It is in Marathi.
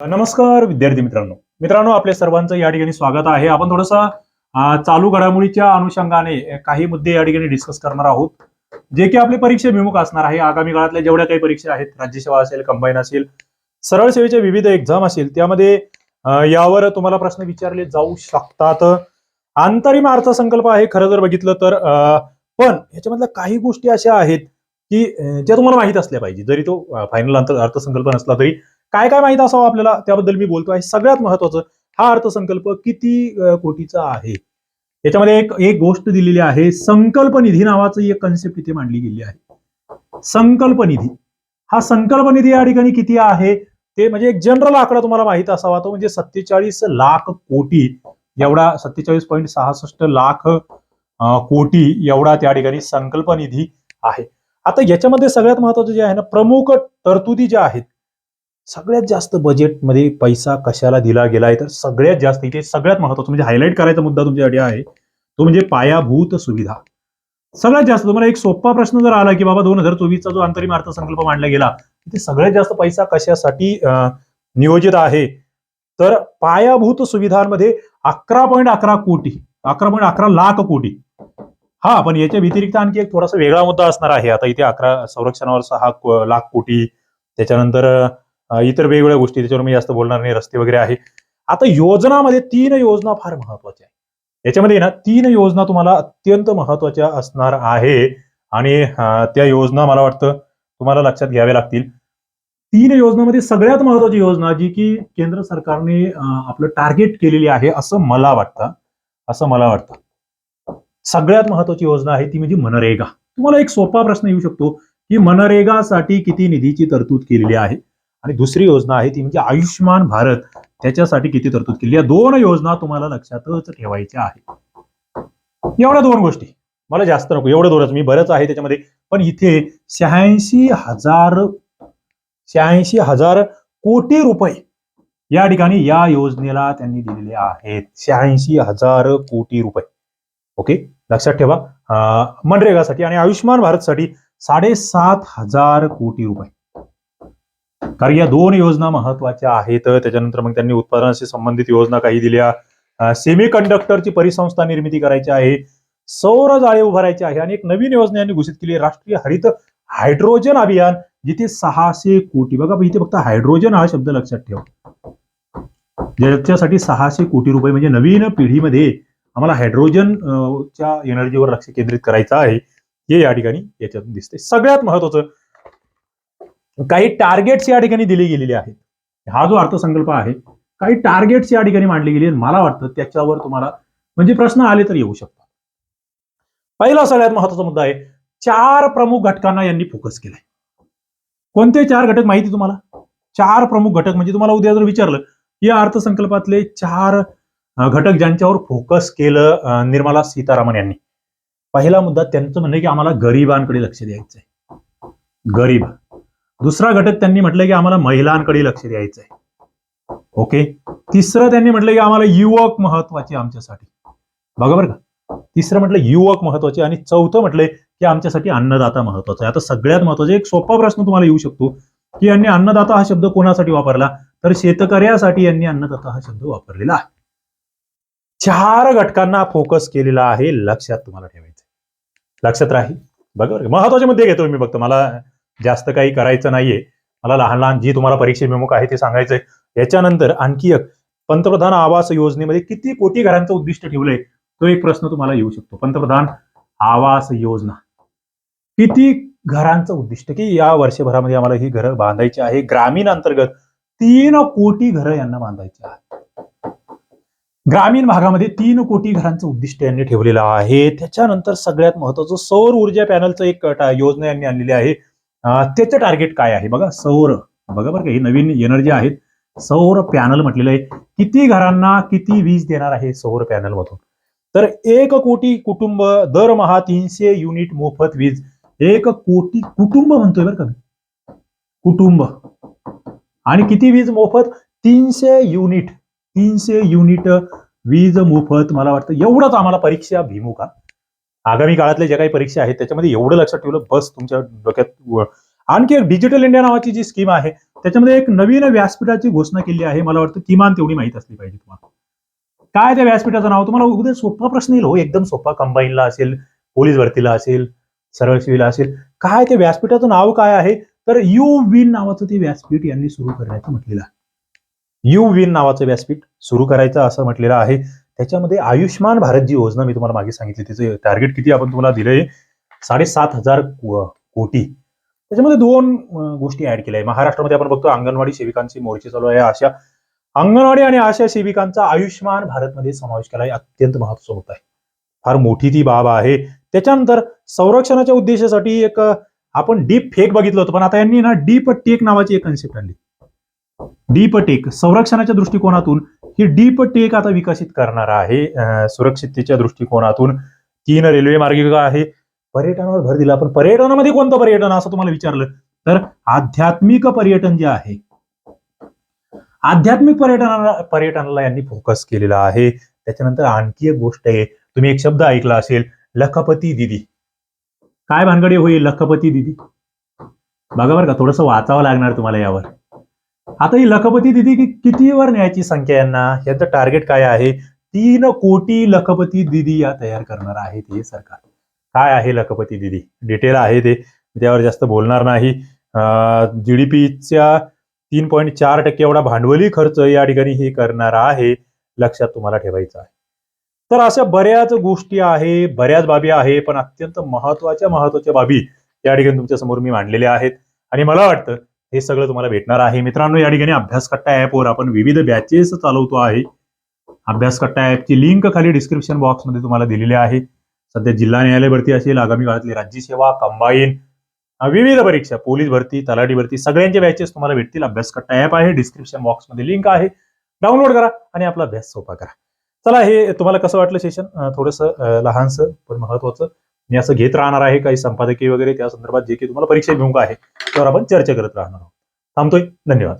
नमस्कार विद्यार्थी मित्रांनो. मित्रांनो आपल्या सर्वांचं या ठिकाणी स्वागत आहे. आपण थोडंसं चालू घडामोडीच्या अनुषंगाने काही मुद्दे या ठिकाणी डिस्कस करणार आहोत. जे की आपली परीक्षेभिमुख असणार आहे. आगामी काळातल्या जेवढ्या काही परीक्षा आहेत राज्यसेवा असेल कंबाईन असेल सरळ सेवेचे विविध एक्झाम असेल त्यामध्ये यावर तुम्हाला प्रश्न विचारले जाऊ शकतात. अंतरिम अर्थसंकल्प आहे खरं जर बघितलं तर पण ह्याच्यामधल्या काही गोष्टी अशा आहेत की ज्या तुम्हाला माहीत असल्या पाहिजे. जरी तो फायनल अर्थसंकल्प नसला तरी काय काय माहीत असावं आपल्याला? त्याबद्दल मी बोलतो आहे सगळ्यात महत्वाचं हा अर्थसंकल्प किती कोटीचा आहे? याच्यामध्ये एक एक गोष्ट दिलेली आहे. संकल्प निधी नावाची एक कन्सेप्ट इथे मांडली गेली आहे. संकल्प निधी हा संकल्प निधी या ठिकाणी किती आहे? ते म्हणजे एक जनरल आकडा तुम्हाला माहीत असावा. तो म्हणजे सत्तेचाळीस लाख कोटी. एवढा सत्तेचाळीस पॉईंट सहासष्ट लाख कोटी एवढा त्या ठिकाणी संकल्प निधी आहे. आता याच्यामध्ये सगळ्यात महत्वाचं जे आहे ना प्रमुख तरतुदी ज्या आहेत सगळ्यात जास्त बजेटमध्ये पैसा कशाला दिला गेला आहे तर सगळ्यात जास्त इथे सगळ्यात महत्वाचं म्हणजे हायलाईट करायचा मुद्दा तुमच्यासाठी आहे तो म्हणजे पायाभूत सुविधा. सगळ्यात जास्त तुम्हाला एक सोपा प्रश्न जर आला की बाबा दोन हजार चोवीसचा जो अंतरिम अर्थसंकल्प मांडला गेला तिथे सगळ्यात जास्त पैसा कशासाठी नियोजित आहे? तर पायाभूत सुविधांमध्ये अकरा पॉईंट अकरा कोटी अकरा पॉईंट अकरा लाख कोटी. हा पण याच्या व्यतिरिक्त आणखी एक थोडासा वेगळा मुद्दा असणार आहे. आता इथे अकरा संरक्षणावर सहा लाख कोटी त्याच्यानंतर इतर वेगवेगळ्या गोष्टी त्याच्यावर मी जास्त बोलणार नाही रस्ते वगैरे आहे. आता योजनामध्ये तीन योजना फार महत्त्वाच्या आहेत. याच्यामध्ये ना तीन योजना तुम्हाला अत्यंत महत्त्वाच्या असणार आहे. आणि त्या योजना मला वाटतं तुम्हाला लक्षात घ्याव्या लागतील. तीन योजनामध्ये सगळ्यात महत्वाची योजना जी की केंद्र सरकारने आपलं टार्गेट केलेली आहे असं मला वाटतं. असं मला वाटतं. सगळ्यात महत्वाची योजना आहे ती म्हणजे मनरेगा. तुम्हाला एक सोपा प्रश्न येऊ शकतो की मनरेगासाठी किती निधीची तरतूद केलेली आहे? आणि दुसरी योजना आहे ती म्हणजे आयुष्यमान भारत. त्याच्यासाठी किती तरतूद केली? या दोन योजना तुम्हाला लक्षातच ठेवायच्या आहेत. एवढ्या दोन गोष्टी. मला जास्त नको. एवढं दोनच. मी बरंच आहे त्याच्यामध्ये. पण इथे शहाऐंशी हजार शहाऐंशी हजार कोटी रुपये या ठिकाणी या योजनेला त्यांनी दिलेले आहेत. शहाऐंशी हजार कोटी रुपये. ओके? लक्षात ठेवा. मनरेगासाठी आणि आयुष्यमान भारतसाठी साडेसात हजार कोटी रुपये. कारण या दोन योजना महत्त्वाच्या आहेत. त्याच्यानंतर मग त्यांनी उत्पादनाशी संबंधित योजना काही दिल्या. सेमी कंडक्टरची परिसंस्था निर्मिती करायची आहे. सौर जाळे उभारायचे आहे. आणि एक नवीन योजना यांनी घोषित केली. राष्ट्रीय हरित हायड्रोजन अभियान जिथे सहाशे कोटी बघा इथे फक्त हायड्रोजन हा शब्द लक्षात ठेवा. ज्याच्यासाठी सहाशे कोटी रुपये म्हणजे नवीन पिढीमध्ये आम्हाला हायड्रोजन च्या एनर्जीवर लक्ष केंद्रित करायचं आहे. हे या ठिकाणी याच्यातून दिसते सगळ्यात महत्वाचं काही टार्गेट्स या ठिकाणी दिली गेलेली आहेत. हा जो अर्थसंकल्प आहे काही टार्गेट्स या ठिकाणी मांडली गेली आहेत. मला वाटतं त्याच्यावर तुम्हाला म्हणजे प्रश्न आले तर येऊ शकतात. पहिला सगळ्यात महत्त्वाचा मुद्दा आहे चार प्रमुख घटकांना यांनी फोकस केलाय. कोणते चार घटक माहिती तुम्हाला? चार प्रमुख घटक म्हणजे तुम्हाला उद्या जर विचारलं या अर्थसंकल्पातले चार घटक ज्यांच्यावर फोकस केलं निर्मला सीतारामन यांनी. पहिला मुद्दा त्यांचं म्हणणं की आम्हाला गरिबांकडे लक्ष द्यायचं आहे गरीब. दुसरा घटक त्यांनी म्हटलं की आम्हाला महिलांकडे लक्ष द्यायचं आहे ओके तिसरं त्यांनी म्हटलं की आम्हाला युवक महत्त्वाचे आमच्यासाठी. बघा बरं का. तिसरं म्हटलं युवक महत्त्वाचे आणि चौथं म्हटलंय की आमच्यासाठी अन्नदाता महत्त्वाचा आहे. आता सगळ्यात महत्त्वाचा एक सोपा प्रश्न तुम्हाला येऊ शकतो की यांनी अन्नदाता हा शब्द कोणासाठी वापरला? तर शेतकऱ्यासाठी यांनी अन्नदाता हा शब्द वापरलेला आहे. चार घटकांना फोकस केलेला आहे लक्षात तुम्हाला ठेवायचं लक्षात राहील. बघा महत्त्वाचे मुद्दे घेतो मी बघतो मला जास्त काही करायचं नाहीये. मला लहान लहान जी तुम्हाला परीक्षेभिमुख आहे ते सांगायचंय. याच्यानंतर आणखी एक पंतप्रधान आवास योजनेमध्ये किती कोटी घरांचं उद्दिष्ट ठेवलंय तो एक प्रश्न तुम्हाला येऊ शकतो. पंतप्रधान आवास योजना. किती घरांचं उद्दिष्ट की या वर्षभरामध्ये आम्हाला ही घरं बांधायची आहे. ग्रामीण अंतर्गत तीन कोटी घरं यांना बांधायची आहेत. ग्रामीण भागामध्ये तीन कोटी घरांचं उद्दिष्ट यांनी ठेवलेलं आहे. त्याच्यानंतर सगळ्यात महत्वाचं सौर ऊर्जा पॅनलचं एक योजना यांनी आणलेली आहे. त्याचं टार्गेट काय आहे? बघा सौर. बघा बरं का ही नवीन एनर्जी आहेत. सौर पॅनल म्हटलेलं आहे. किती घरांना किती वीज देणार आहे सौर पॅनल मधून? तर एक कोटी कुटुंब दरमहा तीनशे युनिट मोफत वीज. एक कोटी कुटुंब म्हणतोय बरं का कुटुंब. आणि किती वीज मोफत? तीनशे युनिट तीनशे युनिट वीज मोफत मला वाटतं. एवढंच आम्हाला परीक्षा भीमुखा आगामी काळातल्या ज्या काही परीक्षा आहेत त्याच्यामध्ये एवढं लक्षात ठेवलं बस तुमच्या डोक्यात आणखी एक डिजिटल इंडिया नावाची जी स्कीम आहे त्याच्यामध्ये एक नवीन व्यासपीठाची घोषणा केली आहे मला वाटतं किमान तेवढी माहीत असली पाहिजे तुम्हाला. काय त्या व्यासपीठाचं नाव? तुम्हाला उद्या सोपा प्रश्न येईल हो एकदम सोपा. कंबाईनला असेल पोलीस भरतीला असेल सरळ सिव्हिलला असेल काय ते व्यासपीठाचं नाव काय आहे? तर यू विन नावाचं ते व्यासपीठ यांनी सुरू करण्याचं म्हटलेलं आहे. यू विन नावाचं व्यासपीठ सुरू करायचं असं म्हटलेलं आहे. त्याच्यामध्ये आयुष्यमान भारत जी योजना मी तुम्हाला मागे सांगितली त्याचे टार्गेट किती आपण तुम्हाला दिलंय? साडेसात हजार कोटी. त्याच्यामध्ये दोन गोष्टी ऍड केल्या आहे. महाराष्ट्रामध्ये आपण बघतो अंगणवाडी सेविकांचे मोर्चे चालू आहे. अशा अंगणवाडी आणि आशा सेविकांचा आयुष्यमान भारतमध्ये समावेश केला अत्यंत महत्वाचं होत आहे. फार मोठी ती बाब आहे. त्याच्यानंतर संरक्षणाच्या उद्देशासाठी एक आपण डीप फेक बघितलं होतं पण आता यांनी ना डीप टेक नावाची एक कन्सेप्ट आणली. डीप टेक संरक्षणाच्या दृष्टिकोनातून ही डीप टेक आता विकसित करणार आहे. सुरक्षिततेच्या दृष्टिकोनातून तीन रेल्वे मार्गिका आहे. पर्यटनावर भर दिला. पण पर्यटनामध्ये कोणतं पर्यटन? असं तुम्हाला विचारलं तर आध्यात्मिक पर्यटन जे आहे आध्यात्मिक पर्यटनाला पर्यटनाला यांनी फोकस केलेला आहे. त्याच्यानंतर आणखी एक गोष्ट आहे. तुम्ही एक शब्द ऐकला असेल लखपती दिदी. काय भानगडी होईल लखपती दिदी? बघा बरं का थोडस वाचावं लागणार तुम्हाला यावर. आता ही लखपती दिदी किती कितीवर न्यायची संख्या यांना? यांचं टार्गेट काय आहे? तीन कोटी लखपती दिदी या तयार करणार आहे ते सरकार. काय आहे लखपती दिदी? डिटेल आहे ते. त्यावर जास्त बोलणार नाही. जीडीपीच्या तीन पॉईंट चार टक्के एवढा भांडवली खर्च या ठिकाणी हे करणार आहे. लक्षात तुम्हाला ठेवायचं आहे. तर अशा बऱ्याच गोष्टी आहे बऱ्याच बाबी आहे पण अत्यंत महत्त्वाच्या महत्त्वाच्या बाबी या ठिकाणी तुमच्यासमोर मी मांडलेल्या आहेत. आणि मला वाटतं हे सगळं तुम्हाला भेटणार आहे. मित्रांनो या ठिकाणी अभ्यास कट्टा ऍपवर आपण विविध बॅचेस चालवतो आहे. अभ्यास कट्टा ऍपची लिंक खाली डिस्क्रिप्शन बॉक्समध्ये तुम्हाला दिलेली आहे. सध्या जिल्हा न्यायालय भरती असेल आगामी काळातली राज्यसेवा कंबाईन विविध परीक्षा पोलीस भरती तलाठी भरती सगळ्यांचे बॅचेस तुम्हाला भेटतील. अभ्यास कट्टा ऍप आहे डिस्क्रिप्शन बॉक्समध्ये लिंक आहे. डाउनलोड करा आणि आपला अभ्यास सोपा करा. चला हे तुम्हाला कसं वाटलं सेशन थोडंसं लहानसं पण महत्वाचं. मी असं घेत राहणार आहे काही संपादकीय वगैरे त्या संदर्भात जे काही तुम्हाला परीक्षा भिमुख आहे त्यावर आपण चर्चा करत राहणार आहोत. थांबतोय. धन्यवाद.